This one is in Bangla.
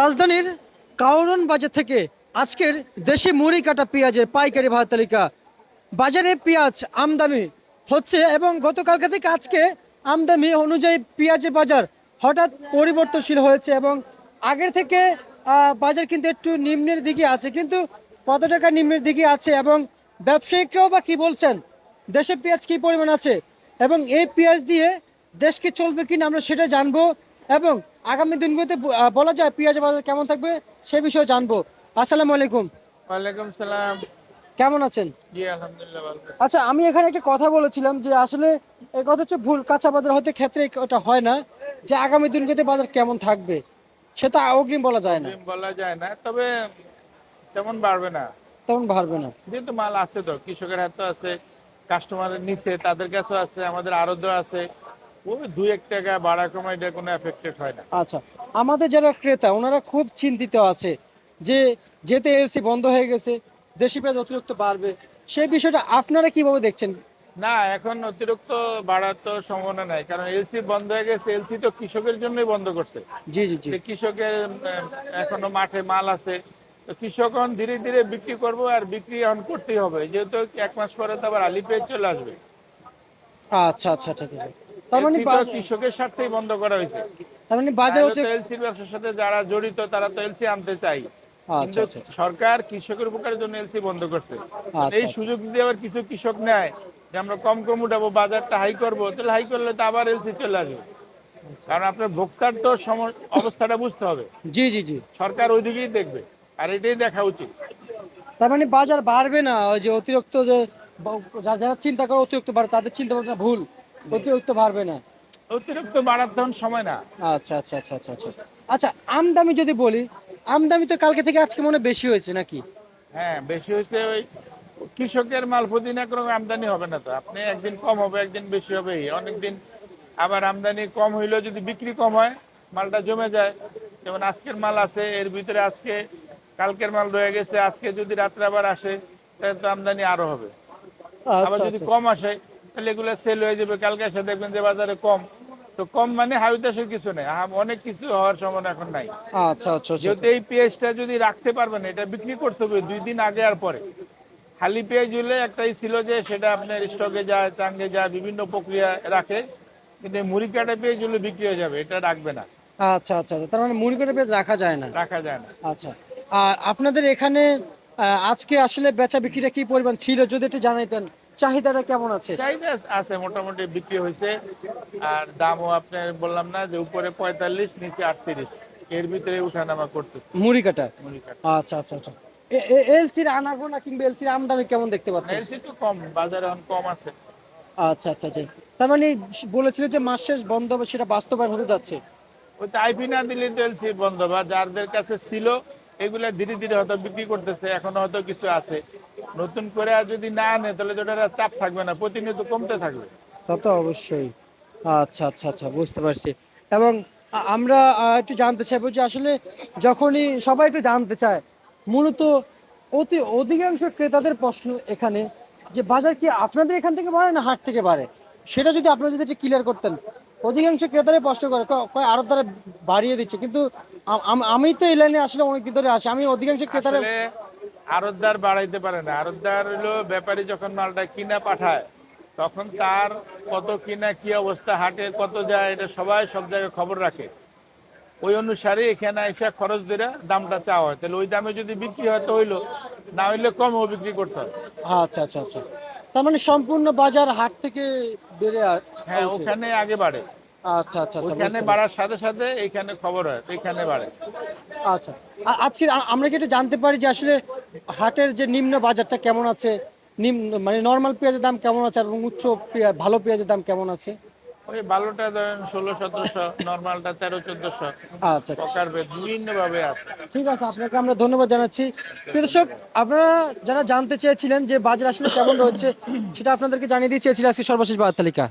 রাজধানীর কাউরন বাজার থেকে আজকের দেশি মুড়ি কাটা পেঁয়াজের পাইকারি ভাড়া তালিকা। বাজারে পেঁয়াজ আমদানি হচ্ছে এবং গতকালকে থেকে আজকে আমদানি অনুযায়ী পেঁয়াজের বাজার হঠাৎ পরিবর্তনশীল হয়েছে এবং আগের থেকে বাজার কিন্তু একটু নিম্নের দিকে আছে। কিন্তু কত টাকা নিম্নের দিকে আছে এবং ব্যবসায়িকরাও বা কী বলছেন? দেশে পেঁয়াজ কি পরিমাণ আছে এবং এই পেঁয়াজ দিয়ে দেশ কি চলবে কিনা আমরা সেটা জানব। এবং আগামী দিনগুলোতে বলা যায় পেঁয়াজের বাজার কেমন থাকবে সে বিষয়ে জানব। আসসালামু আলাইকুম। ওয়ালাইকুম সালাম। কেমন আছেন? জি আলহামদুলিল্লাহ ভালো আচ্ছা আমি এখানে একটা কথা বলেছিলাম যে আসলে এই কথা হচ্ছে ভুল কাঁচা বাজার হতে ক্ষেত্রে ওটা হয় না যে আগামী দিনগুলোতে বাজার কেমন থাকবে সেটা অগ্রিম বলা যায় না। বলা যায় না তবে তেমন বাড়বে না। তেমন বাড়বে না। যেহেতু মাল আছে তো কৃষকের হাতে আছে কাস্টমারের নিচে তাদের কাছেও আছে আমাদের আরও আছে। ওই দুই এক টাকা বাড়া কমাই এটা কোনো এফেক্টেড হয় না। আচ্ছা আমাদের যারা ক্রেতা ওনারা খুব চিন্তিত আছে যে যেতে এলসি বন্ধ হয়ে গেছে দেশি পেঁয়াজ অতিরিক্ত বাড়বে সেই বিষয়টা আপনারা কীভাবে দেখছেন? না এখন অতিরিক্ত বাড়ার তো সম্ভাবনা নাই কারণ এলসি বন্ধ হয়ে গেছে এলসি তো কৃষকের জন্যই বন্ধ করছে। জি জি জি। কৃষকের এখনও মাঠে মাল আছে তো কৃষক এখন ধীরে ধীরে বিক্রি করব আর বিক্রি এখন করতেই হবে যেহেতু এক মাস পরে তো আবার আলি পেয়ে চলে আসবে। আচ্ছা আচ্ছা আচ্ছা আচ্ছা। তার মানে LC তো বাজার- কৃষকের স্বার্থেই বন্ধ করা হয়েছে। তার মানে বাজার তাহলে তো অতিরিক্ত এলসির ব্যবসার সাথে যারা জড়িত তারা তো এলসি আনতে চাই। আচ্ছা আচ্ছা সরকার কৃষকের উপকারের জন্য এলসি বন্ধ করছে। আচ্ছা, এই আচ্ছা। সুযোগ যদি আবার কিছু কৃষক নেয় যে আমরা কম কম উঠাবো বাজারটা হাই করব তাহলে হাই করলে তো আবার এলসি চলে আসবে। কারণ আপনার ভোক্তার তো অবস্থাটা বুঝতে হবে। জি জি জি। সরকার ওইদিকেই দেখবে। আর এটাই দেখা উচিত। তার মানে বাজার বাড়বে না ওই যে অতিরিক্ত যে যা- যারা চিন্তা করে অতিরিক্ত বাড়ে তাদের চিন্তা ভাবনা ভুল। অতিরিক্ত বাড়বে না। অতিরিক্ত বাড়ার তখন সময় না। আচ্ছা আচ্ছা আচ্ছা আচ্ছা আচ্ছা। আচ্ছা আমদামি যদি বলি আমদামি তো কালকে থেকে আজকে মনে বেশি হয়েছে নাকি? হ্যাঁ বেশি হয়েছে ওই কৃষকের মাল প্রতিদিন একরকম আমদানি হবে না তো। আপনি একদিন কম হবে একদিন বেশি হবে। অনেকদিন আবার আমদানি কম হইলেও যদি বিক্রি কম হয় মালটা জমে যায়। যেমন আজকের মাল আছে এর ভিতরে আজকে কালকের মাল রয়ে গেছে আজকে যদি রাত্রে আবার আসে তাহলে তো আমদানি আরও হবে। আবার আচ্ছা যদি আচ্ছা কম আসে তাহলে এগুলো সেল হয়ে যাবে। কালকে এসে দেখবেন যে বাজারে কম। তো কম মানে হাউদাসের কিছু নেই। অনেক কিছু হওয়ার সম্ভাবনা এখন নাই। আচ্ছা আচ্ছা আচ্ছা যেহেতু এই পেঁয়াজটা যদি রাখতে পারবেন এটা বিক্রি করতে হবে দুই দিন আগে আর পরে। খালি পেঁয়াজ হলে একটাই ছিল যে সেটা আপনার স্টকে যায় চাঙ্গে যায় বিভিন্ন প্রক্রিয়া রাখে। কিন্তু মুড়ি কাটা পেঁয়াজ হলে বিক্রি হয়ে যাবে এটা রাখবে না। আচ্ছা আচ্ছা আচ্ছা। তার মানে মুড়ি করে পেঁয়াজ রাখা যায় না? রাখা যায় না। আচ্ছা। আর আপনাদের এখানে আজকে আসলে বেচা বিক্রিটা কি পরিমাণ ছিল? যদি একটু জানাইতেন। চাহিদাটা কেমন আছে? চাহিদা আছে মোটামুটি বিক্রি হয়েছে। আর দামও আপনার বললাম না যে উপরে পঁয়তাল্লিশ নিচে আটত্রিশ। এর ভিতরে উঠানামা করতেছে। মুড়ি কাটা মুড়ি কাটা আচ্ছা আচ্ছা আচ্ছা। এলসির আনাগোনা কিংবা এলসির আমদামি কেমন দেখতে পাচ্ছেন? এলসি তো কম বাজারে এখন কম আছে। আচ্ছা আচ্ছা আচ্ছা। তার মানে বলেছিলেন যে মাস শেষ বন্ধ হবে সেটা বাস্তবায়ন হতে যাচ্ছে। ওই আইপি না দিলে তো এলসি বন্ধ বা যাদের কাছে ছিল এগুলা ধীরে ধীরে হয়তো বিক্রি করতেছে, এখনও হয়তো কিছু আছে। নতুন করে যদি না আনে, তাহলে ওটার চাপ থাকবে না, প্রতিনিয়ত কমতে থাকবে। তা তো অবশ্যই। আচ্ছা আচ্ছা আচ্ছা বুঝতে পারছি। এবং আমরা একটু জানতে চাইব যে আসলে যখনই সবাই একটু জানতে চায়, মূলত অতি, অধিকাংশ ক্রেতাদের প্রশ্ন এখানে যে, বাজার কি আপনাদের এখান থেকে বাড়ে না হাট থেকে বাড়ে? সেটা যদি আপনারা যদি একটু ক্লিয়ার করতেন। অধিকাংশ ক্রেতারাই প্রশ্ন করে আরও দ্বারা বাড়িয়ে দিচ্ছে। কিন্তু আম- তো এই লাইনে আসলে অনেকদিন ধরে আসি। আমি অধিকাংশ ক্রেতারা আরতদার বাড়াইতে পারে না। আরতদার হলো ব্যাপারী যখন মালটা কিনা পাঠায় তখন তার কত কিনা কি অবস্থা হাটে কত যায় এটা সবাই সব জায়গায় খবর রাখে। ওই অনুসারে এখানে এসে খরচ দিলে দামটা চাওয়া হয়। তাহলে ওই দামে যদি বিক্রি হয় তো হইল না হইলে কমও বিক্রি করতে হয় আচ্ছা আচ্ছা আচ্ছা। তার মানে সম্পূর্ণ বাজার হাট থেকে বেড়ে হ্যাঁ ওখানে আগে বাড়ে। আচ্ছা আচ্ছা আচ্ছা ওখানে বাড়ার সাথে সাথে এখানে খবর হয় এখানে বাড়ে। আচ্ছা আজকে আমরা কি একটু জানতে পারি যে আসলে হাটের যে নিম্ন বাজারটা কেমন আছে? নিম্ন মানে নর্মাল পেঁয়াজের দাম কেমন আছে এবং উচ্চ পেঁয়া- ভালো পেঁয়াজের দাম কেমন আছে? ওই বালোটা ধরেন ষোলো সতেরোশো নর্মালটা তেরো চোদ্দশো। আচ্ছা। প্রকার বিভিন্ন ভাবে আছে। ঠিক আছে আপনাকে আমরা ধন্যবাদ জানাচ্ছি। দর্শক আপনারা যারা জানতে চেয়েছিলেন যে বাজার আসলে কেমন রয়েছে সেটা আপনাদেরকে জানিয়ে দিয়ে চেয়েছিল আজকে সর্বশেষ বাজার তালিকা।